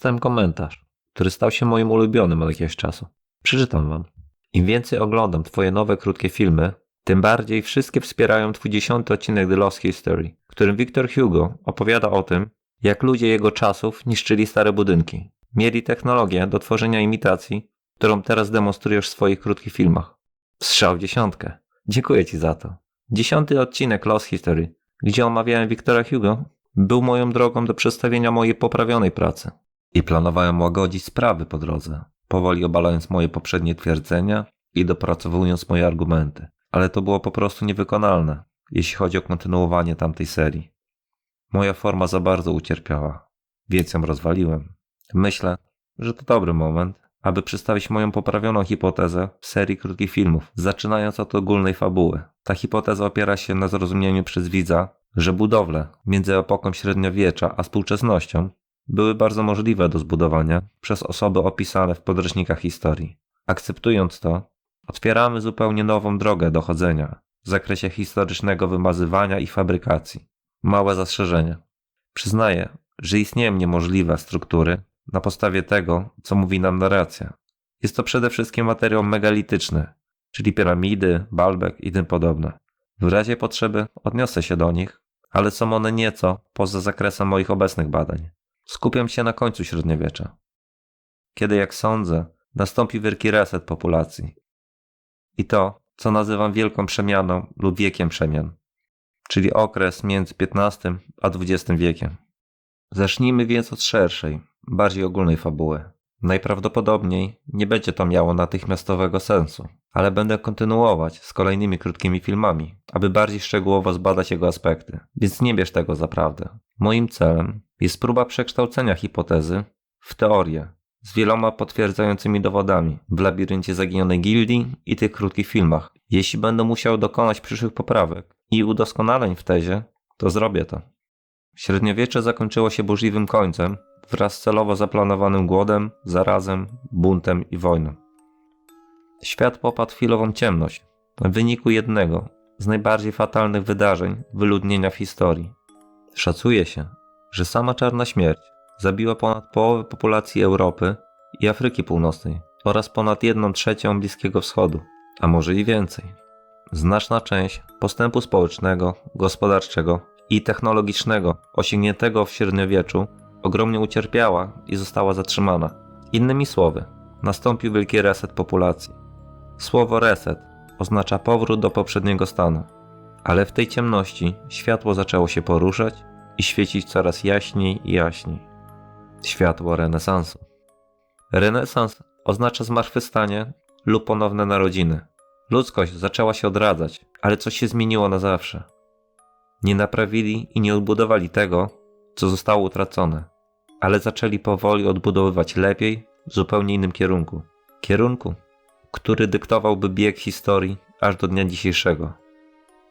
dostałem komentarz, który stał się moim ulubionym od jakiegoś czasu. Przeczytam wam. Im więcej oglądam twoje nowe krótkie filmy, tym bardziej wszystkie wspierają twój dziesiąty odcinek The Lost History, w którym Victor Hugo opowiada o tym, jak ludzie jego czasów niszczyli stare budynki. Mieli technologię do tworzenia imitacji, którą teraz demonstrujesz w swoich krótkich filmach. Strzał w dziesiątkę. Dziękuję ci za to. Dziesiąty odcinek Lost History, gdzie omawiałem Victora Hugo, był moją drogą do przedstawienia mojej poprawionej pracy. I planowałem łagodzić sprawy po drodze, powoli obalając moje poprzednie twierdzenia i dopracowując moje argumenty. Ale to było po prostu niewykonalne, jeśli chodzi o kontynuowanie tamtej serii. Moja forma za bardzo ucierpiała, więc ją rozwaliłem. Myślę, że to dobry moment, aby przedstawić moją poprawioną hipotezę w serii krótkich filmów, zaczynając od ogólnej fabuły. Ta hipoteza opiera się na zrozumieniu przez widza, że budowle między epoką średniowiecza a współczesnością były bardzo możliwe do zbudowania przez osoby opisane w podręcznikach historii. Akceptując to, otwieramy zupełnie nową drogę dochodzenia w zakresie historycznego wymazywania i fabrykacji. Małe zastrzeżenie. Przyznaję, że istnieją niemożliwe struktury na podstawie tego, co mówi nam narracja. Jest to przede wszystkim materiał megalityczny, czyli piramidy, balbek i tym podobne. W razie potrzeby odniosę się do nich, ale są one nieco poza zakresem moich obecnych badań. Skupiam się na końcu średniowiecza. Kiedy, jak sądzę, nastąpi wielki reset populacji. I to, co nazywam wielką przemianą lub wiekiem przemian, czyli okres między XV a XX wiekiem. Zacznijmy więc od szerszej, bardziej ogólnej fabuły. Najprawdopodobniej nie będzie to miało natychmiastowego sensu, ale będę kontynuować z kolejnymi krótkimi filmami, aby bardziej szczegółowo zbadać jego aspekty, więc nie bierz tego za prawdę. Moim celem jest próba przekształcenia hipotezy w teorię z wieloma potwierdzającymi dowodami w labiryncie zaginionej gildii i tych krótkich filmach. Jeśli będę musiał dokonać przyszłych poprawek i udoskonaleń w tezie, to zrobię to. Średniowiecze zakończyło się burzliwym końcem wraz z celowo zaplanowanym głodem, zarazem, buntem i wojną. Świat popadł w chwilową ciemność w wyniku jednego z najbardziej fatalnych wydarzeń wyludnienia w historii. Szacuje się, że sama czarna śmierć zabiła ponad połowę populacji Europy i Afryki Północnej oraz ponad jedną trzecią Bliskiego Wschodu, a może i więcej. Znaczna część postępu społecznego, gospodarczego i technologicznego osiągniętego w średniowieczu ogromnie ucierpiała i została zatrzymana. Innymi słowy, nastąpił wielki reset populacji. Słowo reset oznacza powrót do poprzedniego stanu, ale w tej ciemności światło zaczęło się poruszać i świecić coraz jaśniej i jaśniej. Światło renesansu. Renesans oznacza zmartwychwstanie lub ponowne narodziny. Ludzkość zaczęła się odradzać, ale coś się zmieniło na zawsze. Nie naprawili i nie odbudowali tego, co zostało utracone, ale zaczęli powoli odbudowywać lepiej w zupełnie innym kierunku. Kierunku, który dyktowałby bieg historii aż do dnia dzisiejszego.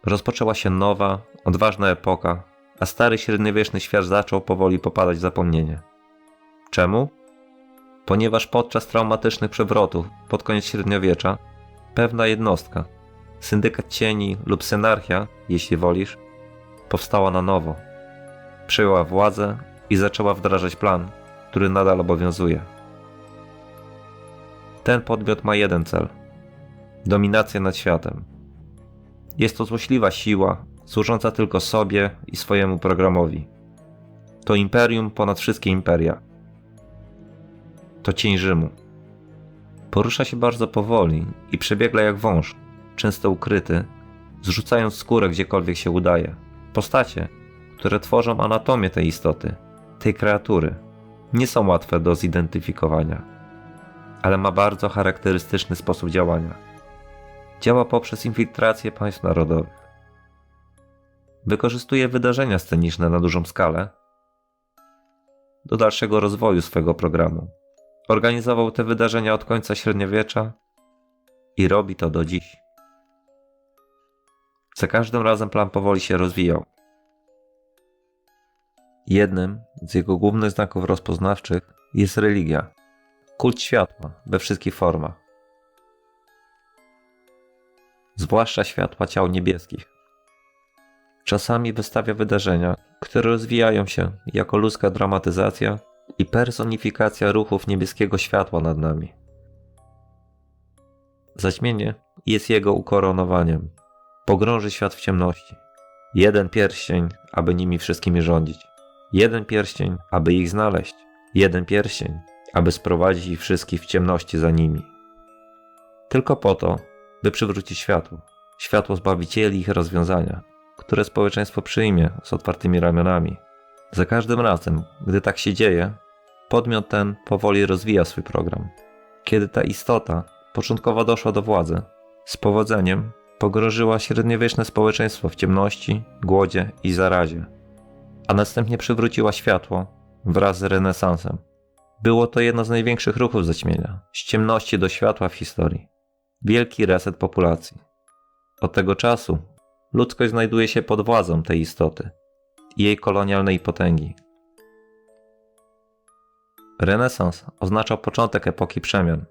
Rozpoczęła się nowa, odważna epoka, a stary średniowieczny świat zaczął powoli popadać w zapomnienie. Czemu? Ponieważ podczas traumatycznych przewrotów pod koniec średniowiecza pewna jednostka, syndykat cieni lub synarchia, jeśli wolisz, powstała na nowo. Przejęła władzę i zaczęła wdrażać plan, który nadal obowiązuje. Ten podmiot ma jeden cel dominacja nad światem. Jest to złośliwa siła, służąca tylko sobie i swojemu programowi. To imperium ponad wszystkie imperia. To cień Rzymu. Porusza się bardzo powoli i przebiegla jak wąż, często ukryty, zrzucając skórę gdziekolwiek się udaje. Postacie, które tworzą anatomię tej istoty, tej kreatury, nie są łatwe do zidentyfikowania, ale ma bardzo charakterystyczny sposób działania. Działa poprzez infiltrację państw narodowych. Wykorzystuje wydarzenia sceniczne na dużą skalę do dalszego rozwoju swego programu. Organizował te wydarzenia od końca średniowiecza i robi to do dziś. Za każdym razem plan powoli się rozwijał. Jednym z jego głównych znaków rozpoznawczych jest religia, kult światła we wszystkich formach, zwłaszcza światła ciał niebieskich. Czasami wystawia wydarzenia, które rozwijają się jako ludzka dramatyzacja i personifikacja ruchów niebieskiego światła nad nami. Zaćmienie jest jego ukoronowaniem. Pogrąży świat w ciemności. Jeden pierścień, aby nimi wszystkimi rządzić. Jeden pierścień, aby ich znaleźć. Jeden pierścień, aby sprowadzić ich wszystkich w ciemności za nimi. Tylko po to, by przywrócić światło. Światło zbawicieli ich rozwiązania, które społeczeństwo przyjmie z otwartymi ramionami. Za każdym razem, gdy tak się dzieje, podmiot ten powoli rozwija swój program. Kiedy ta istota początkowo doszła do władzy, z powodzeniem pogrążyła średniowieczne społeczeństwo w ciemności, głodzie i zarazie, a następnie przywróciła światło wraz z renesansem. Było to jedno z największych ruchów zaćmienia, z ciemności do światła w historii. Wielki reset populacji. Od tego czasu ludzkość znajduje się pod władzą tej istoty i jej kolonialnej potęgi. Renesans oznaczał początek epoki przemian,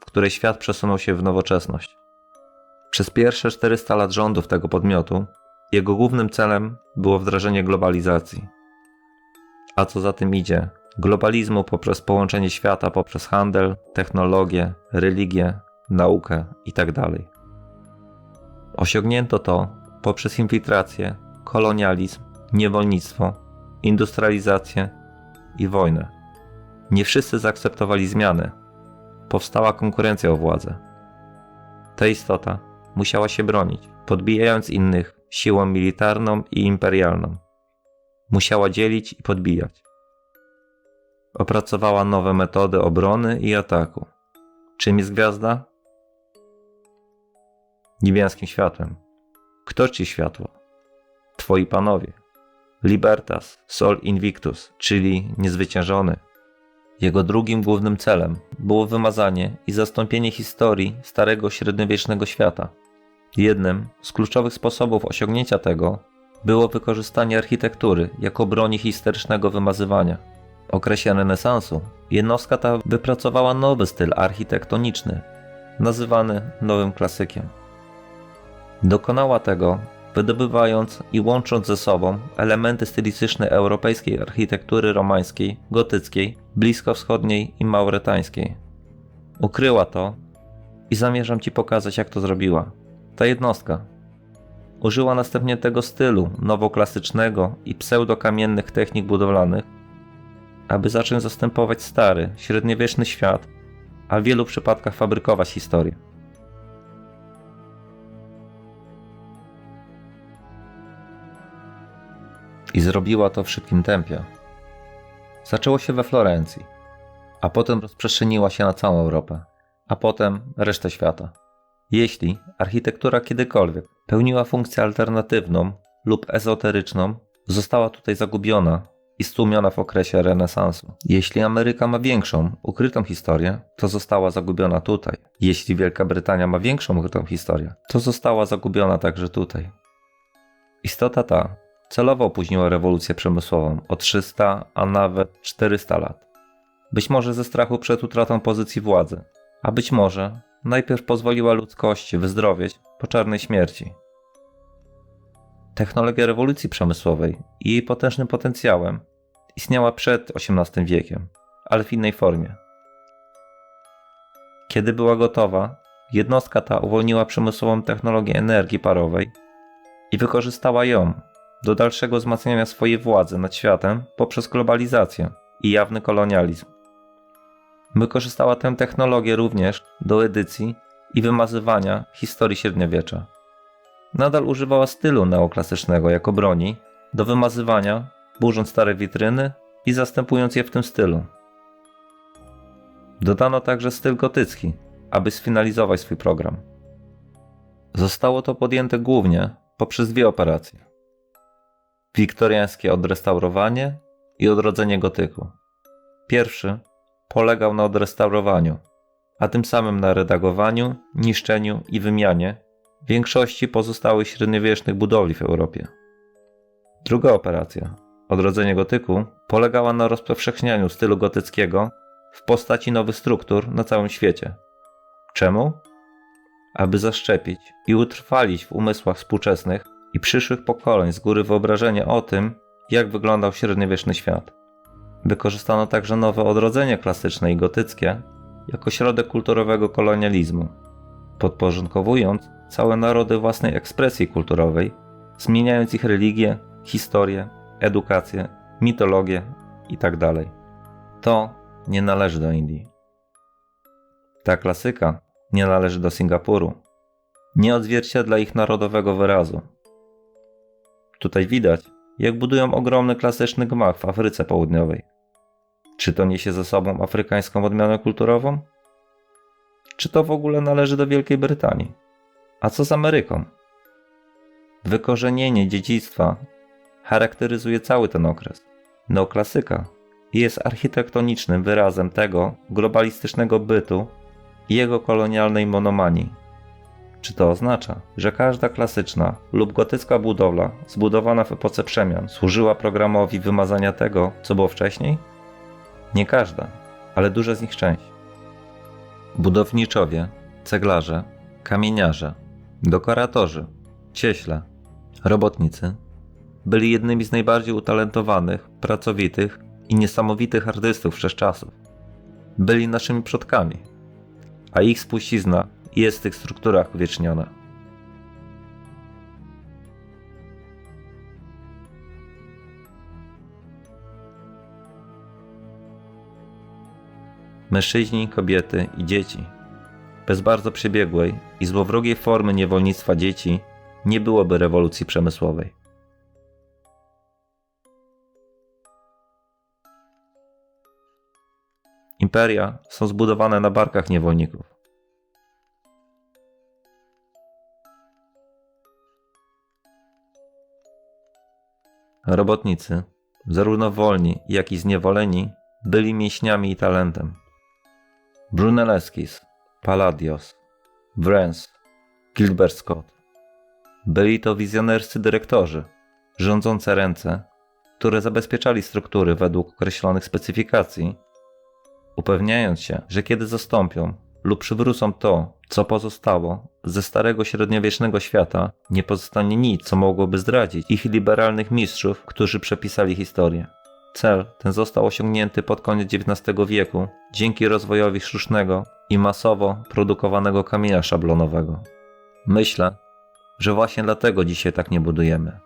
w której świat przesunął się w nowoczesność. Przez pierwsze 400 lat rządów tego podmiotu jego głównym celem było wdrażanie globalizacji. A co za tym idzie, globalizmu poprzez połączenie świata poprzez handel, technologię, religię, naukę itd. Osiągnięto to poprzez infiltrację, kolonializm, niewolnictwo, industrializację i wojnę. Nie wszyscy zaakceptowali zmiany. Powstała konkurencja o władzę. Ta istota musiała się bronić, podbijając innych siłą militarną i imperialną. Musiała dzielić i podbijać. Opracowała nowe metody obrony i ataku. Czym jest gwiazda? Niebiańskim światłem. Kto ci światło? Twoi panowie. Libertas, Sol Invictus, czyli niezwyciężony. Jego drugim głównym celem było wymazanie i zastąpienie historii starego średniowiecznego świata. Jednym z kluczowych sposobów osiągnięcia tego było wykorzystanie architektury jako broni historycznego wymazywania. W okresie renesansu jednostka ta wypracowała nowy styl architektoniczny, nazywany nowym klasykiem. Dokonała tego wydobywając i łącząc ze sobą elementy stylistyczne europejskiej architektury romańskiej, gotyckiej, bliskowschodniej i mauretańskiej. Ukryła to i zamierzam Ci pokazać, jak to zrobiła. Ta jednostka użyła następnie tego stylu nowoklasycznego i pseudokamiennych technik budowlanych, aby zacząć zastępować stary, średniowieczny świat, a w wielu przypadkach fabrykować historię. I zrobiła to w szybkim tempie. Zaczęło się we Florencji, a potem rozprzestrzeniła się na całą Europę, a potem resztę świata. Jeśli architektura kiedykolwiek pełniła funkcję alternatywną lub ezoteryczną, została tutaj zagubiona i stłumiona w okresie renesansu. Jeśli Ameryka ma większą, ukrytą historię, to została zagubiona tutaj. Jeśli Wielka Brytania ma większą, ukrytą historię, to została zagubiona także tutaj. Istota ta celowo opóźniła rewolucję przemysłową o 300, a nawet 400 lat. Być może ze strachu przed utratą pozycji władzy, a być może najpierw pozwoliła ludzkości wyzdrowieć po czarnej śmierci. Technologia rewolucji przemysłowej i jej potężnym potencjałem istniała przed XVIII wiekiem, ale w innej formie. Kiedy była gotowa, jednostka ta uwolniła przemysłową technologię energii parowej i wykorzystała ją do dalszego wzmacniania swojej władzy nad światem poprzez globalizację i jawny kolonializm. Wykorzystała tę technologię również do edycji i wymazywania historii średniowiecza. Nadal używała stylu neoklasycznego jako broni do wymazywania, burząc stare witryny i zastępując je w tym stylu. Dodano także styl gotycki, aby sfinalizować swój program. Zostało to podjęte głównie poprzez dwie operacje: wiktoriańskie odrestaurowanie i odrodzenie gotyku. Pierwszy polegał na odrestaurowaniu, a tym samym na redagowaniu, niszczeniu i wymianie większości pozostałych średniowiecznych budowli w Europie. Druga operacja, odrodzenie gotyku, polegała na rozpowszechnianiu stylu gotyckiego w postaci nowych struktur na całym świecie. Czemu? Aby zaszczepić i utrwalić w umysłach współczesnych i przyszłych pokoleń z góry wyobrażenie o tym, jak wyglądał średniowieczny świat. Wykorzystano także nowe odrodzenie klasyczne i gotyckie jako środek kulturowego kolonializmu, podporządkowując całe narody własnej ekspresji kulturowej, zmieniając ich religię, historię, edukację, mitologię itd. To nie należy do Indii. Ta klasyka nie należy do Singapuru. Nie odzwierciedla ich narodowego wyrazu. Tutaj widać, jak budują ogromny klasyczny gmach w Afryce Południowej. Czy to niesie ze sobą afrykańską odmianę kulturową? Czy to w ogóle należy do Wielkiej Brytanii? A co z Ameryką? Wykorzenienie dziedzictwa charakteryzuje cały ten okres. Neoklasyka jest architektonicznym wyrazem tego globalistycznego bytu i jego kolonialnej monomanii. Czy to oznacza, że każda klasyczna lub gotycka budowla zbudowana w epoce przemian służyła programowi wymazania tego, co było wcześniej? Nie każda, ale duża z nich część. Budowniczowie, ceglarze, kamieniarze, dekoratorzy, cieśle, robotnicy byli jednymi z najbardziej utalentowanych, pracowitych i niesamowitych artystów wszechczasów. Byli naszymi przodkami, a ich spuścizna jest w tych strukturach uwieczniona. Mężczyźni, kobiety i dzieci. Bez bardzo przebiegłej i złowrogiej formy niewolnictwa dzieci nie byłoby rewolucji przemysłowej. Imperia są zbudowane na barkach niewolników. Robotnicy, zarówno wolni, jak i zniewoleni, byli mięśniami i talentem. Brunellesquis, Palladios, Wrens, Gilbert Scott. Byli to wizjonerscy dyrektorzy, rządzące ręce, które zabezpieczali struktury według określonych specyfikacji, upewniając się, że kiedy zastąpią lub przywrócą to, co pozostało ze starego średniowiecznego świata, nie pozostanie nic, co mogłoby zdradzić ich liberalnych mistrzów, którzy przepisali historię. Cel ten został osiągnięty pod koniec XIX wieku dzięki rozwojowi sztucznego i masowo produkowanego kamienia szablonowego. Myślę, że właśnie dlatego dzisiaj tak nie budujemy.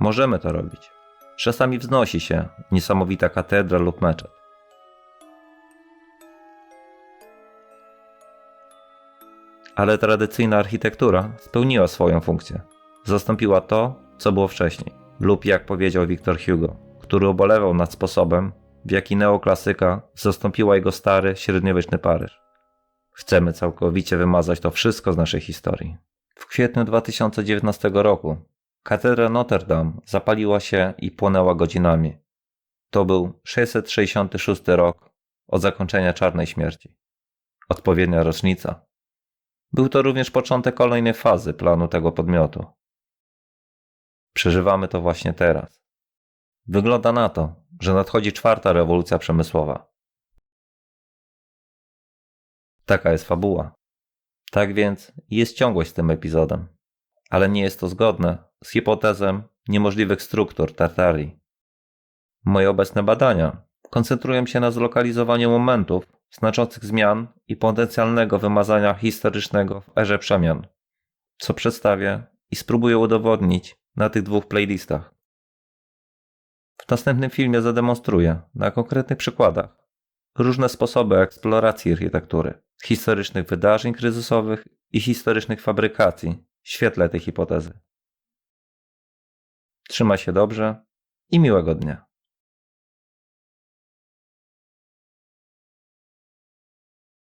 Możemy to robić. Czasami wznosi się niesamowita katedra lub meczet. Ale tradycyjna architektura spełniła swoją funkcję. Zastąpiła to, co było wcześniej, lub jak powiedział Victor Hugo, który ubolewał nad sposobem, w jaki neoklasyka zastąpiła jego stary, średniowieczny Paryż. Chcemy całkowicie wymazać to wszystko z naszej historii. W kwietniu 2019 roku katedra Notre Dame zapaliła się i płonęła godzinami. To był 666 rok od zakończenia Czarnej Śmierci. Odpowiednia rocznica. Był to również początek kolejnej fazy planu tego podmiotu. Przeżywamy to właśnie teraz. Wygląda na to, że nadchodzi czwarta rewolucja przemysłowa. Taka jest fabuła. Tak więc jest ciągłość z tym epizodem, ale nie jest to zgodne z hipotezą niemożliwych struktur Tartarii. Moje obecne badania koncentrują się na zlokalizowaniu momentów znaczących zmian i potencjalnego wymazania historycznego w erze przemian, co przedstawię i spróbuję udowodnić na tych dwóch playlistach. W następnym filmie zademonstruję na konkretnych przykładach różne sposoby eksploracji architektury, historycznych wydarzeń kryzysowych i historycznych fabrykacji w świetle tej hipotezy. Trzymaj się dobrze i miłego dnia.